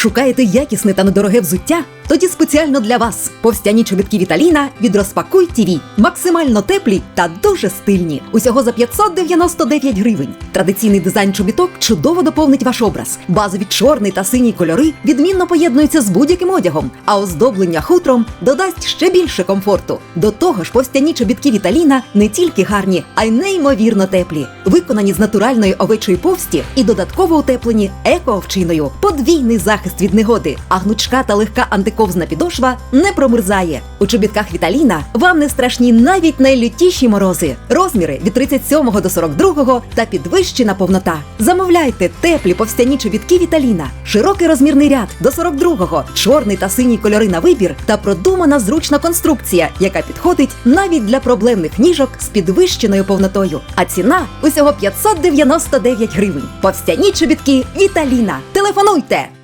Шукаєте якісне та недороге взуття? Тоді спеціально для вас повстяні чобітки Віталіна від Розпакуй ТІВІ. Максимально теплі та дуже стильні. Усього за 599 гривень. Традиційний дизайн чобіток чудово доповнить ваш образ. Базові чорний та синій кольори відмінно поєднуються з будь-яким одягом, а оздоблення хутром додасть ще більше комфорту. До того ж, повстяні чобітки Віталіна не тільки гарні, а й неймовірно теплі. Виконані з натуральної овечої повсті і додатково утеплені еко-овчиною. Подвійний захист від негоди, а гнучка та легка антиковзна підошва не промерзає. У чобітках Віталіна вам не страшні навіть найлютіші морози. Розміри від 37 до 42 та підвищена повнота. Замовляйте теплі повстяні чобітки Віталіна, широкий розмірний ряд до 42-го, чорний та синій кольори на вибір та продумана зручна конструкція, яка підходить навіть для проблемних ніжок з підвищеною повнотою. А ціна усього 599 гривень. Повстяні чобітки Віталіна. Телефонуйте!